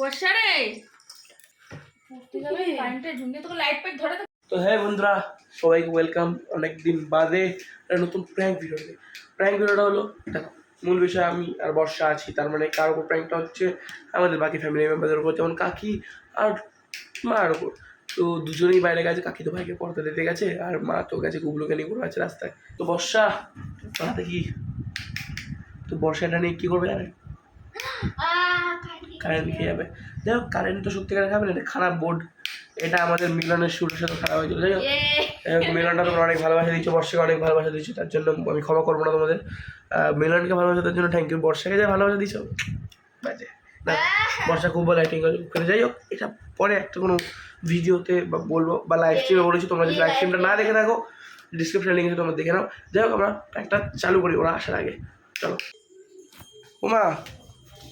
বর্ষা রে। তো হ্যাঁ বন্ধুরা সবাইকে ওয়েলকাম অনেক দিন বাদে একটা নতুন প্র্যাঙ্ক ভিডিওতে প্র্যাঙ্ক ভিডিওটা হলো দেখো মূল বিষয় আমি আর বর্ষা আছি তার মানে কার উপর প্র্যাঙ্কটা হচ্ছে আমাদের বাকি ফ্যামিলি মেম্বারদের উপর যেমন কাকি আর মার উপর। তো দুজনেই বাইরে গেছে কাকি তো ভাইকে পড়তে দিতে গেছে আর মা তো গেছে গুবলুকে নিয়ে ঘুরে আছে রাস্তায়। তো বর্ষা হাতে কি তো বর্ষাটা নিয়ে কী করবে জানেন? কারেন্ট খেয়ে যাবে। যাই হোক কারেন্ট তো সত্যিকারে খাবে না এটা খারাপ বোর্ড এটা আমাদের মিলনের শুরুর সাথে খারাপ হয়েছিল। যাই হোক মিলনটা তোমরা অনেক ভালোবাসা দিচ্ছ বর্ষাকে অনেক ভালোবাসা দিচ্ছ তার জন্য আমি ক্ষমা করব না তোমাদের। মিলনকে ভালোবাসা দেওয়ার জন্য থ্যাংক ইউ বর্ষাকে যে ভালোবাসা দিচ্ছ বাজে। না, বর্ষা খুব ভালো অ্যাক্টিং করে যাই হোক, এটা পরে একটা কোনো ভিডিওতে বা বলব বা লাইভ স্ট্রিমে বলেছি, তোমরা যদি লাইভ স্ট্রিমটা না দেখে থাকো ডিসক্রিপশন লিঙ্কে তোমরা দেখে নাও। যাই হোক, আমরা একটা চালু করি, ওরা আসার আগে। চলো। ওমা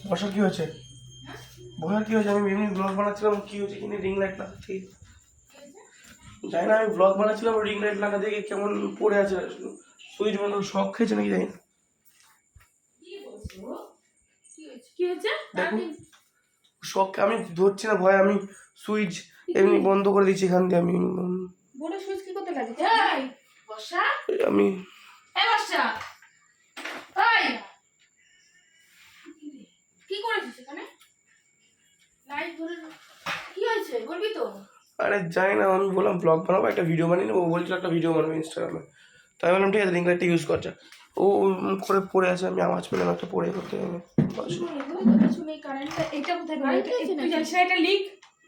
বর্ষা কী হয়েছে? বর্ষা কী হয়েছে? আমি এমনি ব্লগ বানাচ্ছিলাম কী হয়েছে কিনে রিং লাইট না ঠিক জানি না আমি ব্লগ বানাচ্ছিলাম রিং লাইট লাগা দেখে কেমন পড়ে আছে। সুইচ বন্ধ শখ খেয়েছে নাকি জানি না। শখ আমি ধরছি না ভয় আমি সুইচ এমনি বন্ধ করে দিচ্ছি এখান দিয়ে আমি বোর্ডে সুইচ কি করতে লাগে? আমি বর্ষা। তো? আরে জানি না আমি বললাম ব্লগ বানাবো একটা ভিডিও বানিয়ে নেব ও বলছিল একটা ভিডিও বানাবো ইনস্টাগ্রামে তাই বললাম ঠিক আছে রিং লাইটটা ইউজ করছে ও করে পড়ে আছে আমি আওয়াজ পেলাম একটা পড়ে করতে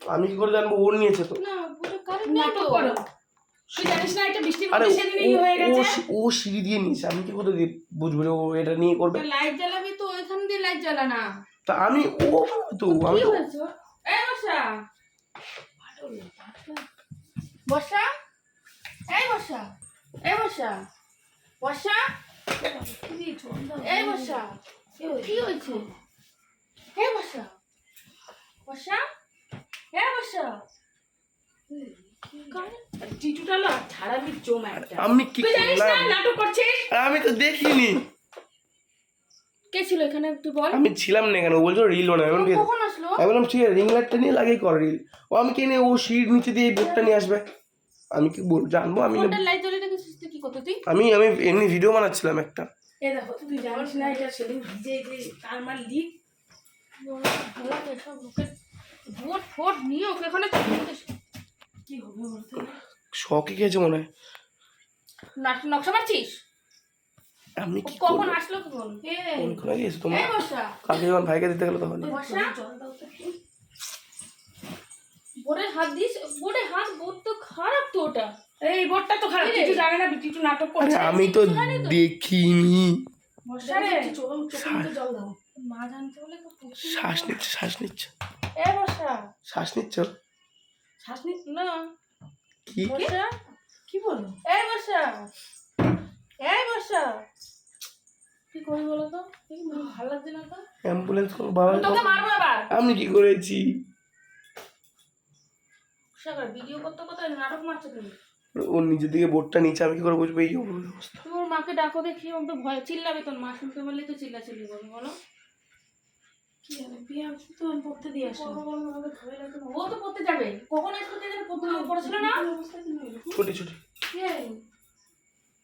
আমি কি করে জানব ওর নিয়েছে তো। তো। হয়ে ও- ও সি- সিঁড়ি দিয়ে নিয়েছে আমি কি করে বুঝব রে ও এটা নিয়ে করবে? লাইট জ্বালাবি তো এখান দিয়ে লাইট জ্বালা না। তা আমি ও তো আমি কি তো হয়েছে? এই বর্ষা? এই বর্ষা এই বর্ষা। বর্ষা? এই বর্ষা। কি হয়েছে? হে বর্ষা। বর্ষা? হে বর্ষা। টিটুটা লো ছাড়াবি জমা একটা। আমি কি তুই জানিস না করলাম? নাটক করছিস? আরে আমি তো দেখিনি। কে ছিল এখানে তুই বল? আমি ছিলাম না এখানে। ও বলছো রিল বানাবে। আমি কখন আসলো? আমি বললাম ঠিক আছে রিং লাইটটা নিয়ে লাগেই কর রিল ও আমি কিনে ও সিঁড়ির নিচে দিয়ে বোর্ডটা নিয়ে আসবে। আমি কি বল জানব? আমি আমি আমি এমনি ভিডিও বানাচ্ছিলাম একটা। এ দেখো তুই জানিস না এটা সেদিন ভিজে যে তার মার লিক ভোট ফোট নিয়ে ওকে এখানে কি হবে বলতে? শখে খেয়েছে মনে হয়। নকশা মারছিস? আমি কি কখন আসলো তোমার। কাকে যখন ভাইকে দিতে গেলো তখন বর্ষা? বোর্ডে হাত দিস বোর্ডে হাত বোর্ড তো খারাপ তো ওটা। এই বোর্ডটা তো খারাপ কিছু জানে না কিছু নাটক আরে করছে। আমি তো দেখিনি। বর্ষা রে। চোখ চোখের জল দাও। মা জানতে বলে তো শ্বাস নিচ্ছে শ্বাস নিচ্ছে। এ বর্ষা। শ্বাস নিচ্ছ শ্বাস নি না। কি? বর্ষা? কি? বলো? এই বর্ষা। এই বর্ষা। কি করি বলো তো? ভালো লাগছে না তো? অ্যাম্বুলেন্স বাবা তোকে মারবো এবার আমি কি করেছি? সাগর ভিডিও করতে করতে নাটক মারছো তুমি। ওর নিজের দিকে বোর্ডটা নিচে আমি কি করে বুঝব এই অবস্থা। ওর মাকে ডাকো দেখি ও তো ভয় চিল্লাবে তোর মা শুনতে পারলে তো চিল্লা চিল্লি করবে বলো। কি জানে বিয়ে তো আমি পড়তে দিয়ে আসলাম। ও তো পড়তে যাবে। কখন আসবে থেকে পড়তে পড়েছিল না? ছোটি ছোটি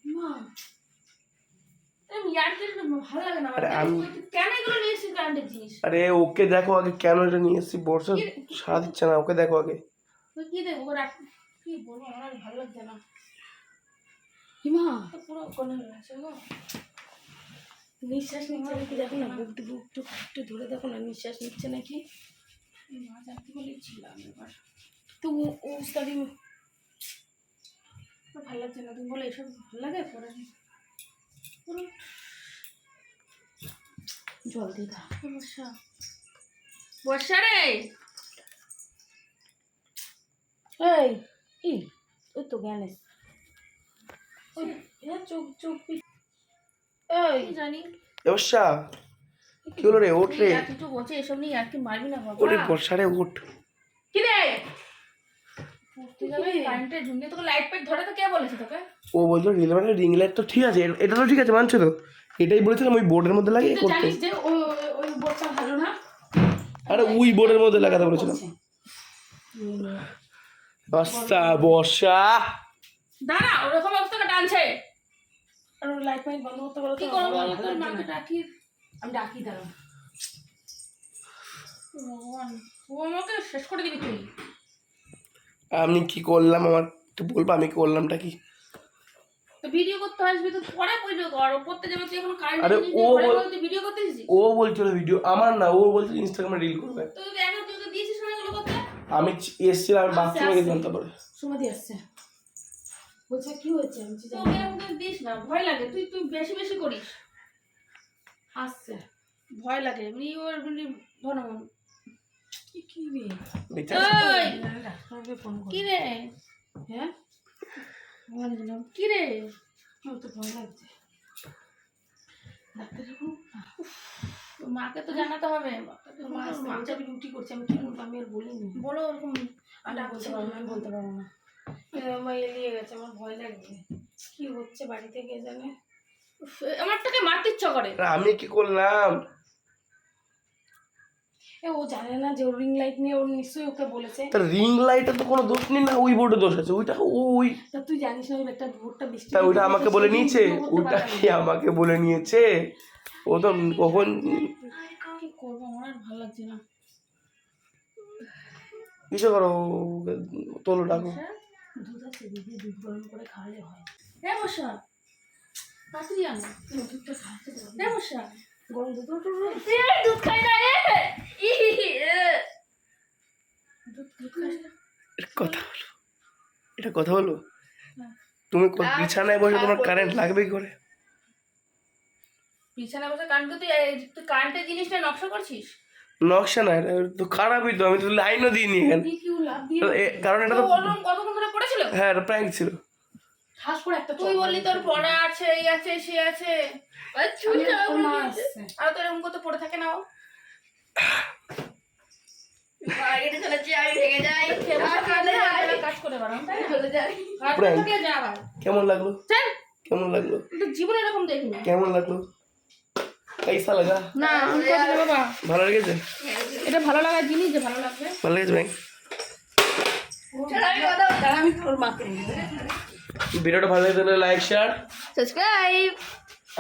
মা। ইয়ারকে ভালো লাগে না আমার আরে কেন এগুলো নিয়ে এসেছিস আরে ওকে দেখো আগে কেন এটা নিয়ে এসেছি বর্ষা সারা দিচ্ছে না ওকে দেখো আগে। তুই কি দেখব ওরা কি বলব আমার ভালো লাগছে না। হিমা! পুরো কোনে আছে গো। নিঃশ্বাস নিচ্ছে নাকি? দেখো না বুক বুক একটু একটু ধরে দেখো না নিঃশ্বাস নিচ্ছে নাকি? মা জানতে বলেছিলাম এবার। তো ও উস্তাদি ভালো লাগছে না তুমি বলে এসব ভালো লাগে পরে? জল দিয়ে দাও বর্ষা বর্ষা রে! এই কি ওই তো জ্ঞানেশ চোখ চোখ পি- এই জানি কি হলো রে ওঠ রে এসব নিয়ে আর কি মারবি না বাবা ওরে বর্ষা রে ওঠ কি রে পড়তে যাবে কারেন্টের ঝুঁকে তোকে লাইট ফাইট ধরে তো কে বলেছে তোকে ও মানে রিং লাইট তো ঠিক আছে এটা তো ঠিক আছে মানছো তো এটাই বলেছিলাম ওই বোর্ডের মধ্যে লাগিয়ে করতে জানিস যে ওই ওই- ওই বোর্ডটা ভালো না আরে উই বোর্ডের মধ্যে লাগাতে বলেছিলাম বর্ষা বর্ষা। দাঁড়া ওরকম অবস্থাটা টানছে। আর লাইট ফাইট বন্ধ করতে বলো কি করব? বলো। তোর মাকে না। ডাকি। আমি ডাকি দাঁড়াও ভগবান। ও আমাকে শেষ করে দিবি তুই। আমি কি করলাম? আমার একটু বলব আমি কি করলামটা কি? তো ভিডিও করতে আসবি তো পরে ভিডিও কর ও যাবে তুই এখন কারেন্ট আরে ও বল- তুই ভিডিও করতে ও বলছিল ভিডিও আমার না ও বলছিল ইনস্টাগ্রামে রিল করবে। তুই তো এখন তুই তো দিয়েছিস না এগুলো করতে আমি এসেছিলাম আমি বাথরুমে গেছিলাম তারপরে সুমতি আসছে। বলছে কি হয়েছে? আমি তো এরকম দিস না ভয় লাগে। তুই তুই বেশি বেশি করিস। আসছে। ভয় লাগে। এমনি ওর এমনি কি কি রে? কি রে? হ্যাঁ? কি রে? তো ভয় লাগছে। ডাক্তার মাকে তো জানাতে হবে। মাকে তো আমি রুটি করছি আমি কি বলব আমি আর বলিনি। বলো ওরকম আমি বলতে পারব না আমি বলতে পারব না। আমার এলিয়ে গেছে আমার ভয় লাগছে। কি হচ্ছে বাড়িতে কে জানে? থেকে মারতে ইচ্ছা করে। আমি কি করলাম? ও জানে না যে রিং লাইট নিয়ে ওর নিশ্চয়ই ওকে বলেছে। তার রিং লাইটে তো কোনো দোষ নেই না ওই বোর্ডে দোষ আছে ওইটা ওই তা তুই জানিস না ওই একটা ভোটটা বৃষ্টি তা ওইটা আমাকে বলে নিয়েছে? ওইটা কি আমাকে বলে নিয়েছে? ও তো কখন কি করব আমার আর ভালো লাগছে না কিছু করো তোলো ডাকো হয় হ্যাঁ তুমি হ্যাঁ কথা হলো এটা কথা হলো তুমি কো- বিছানায় বসে তোমার কারেন্ট লাগবে কি করে? বিছানা বসে কারণ তুই এই- তুই কারেন্টের জিনিসটা নকশা করছিস? নকশা না তো খারাপই তো আমি তো লাইনও দিইনি এখানে। কারণ এটা তো কতক্ষণ ধরে পড়েছিল? হ্যাঁ এটা প্র্যাঙ্ক ছিল। ঠাস করে একটা তুই বললি তোর পড়া আছে এই আছে সে আছে। আর তো এরকম পড়ে থাকে না যাই কাজ করে বেড়াম চলে যাই। যা কেমন লাগল? চল। কেমন লাগল? জীবনে এরকম দেখিনি। কেমন লাগল? পয়সা লাগা। না আমি করে দেব বাবা ভালো লেগেছে? এটা ভালো লাগা জিনিস যে ভালো লাগবে। ভালো লেগেছে ভাই? ভিডিওটা ভালো লাগে তাহলে লাইক শেয়ার সাবস্ক্রাইব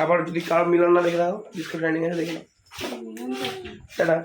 আবার যদি কারও মিলন না দেখে দাও ডিসক্রিপশন দেখে নাও। টাটা।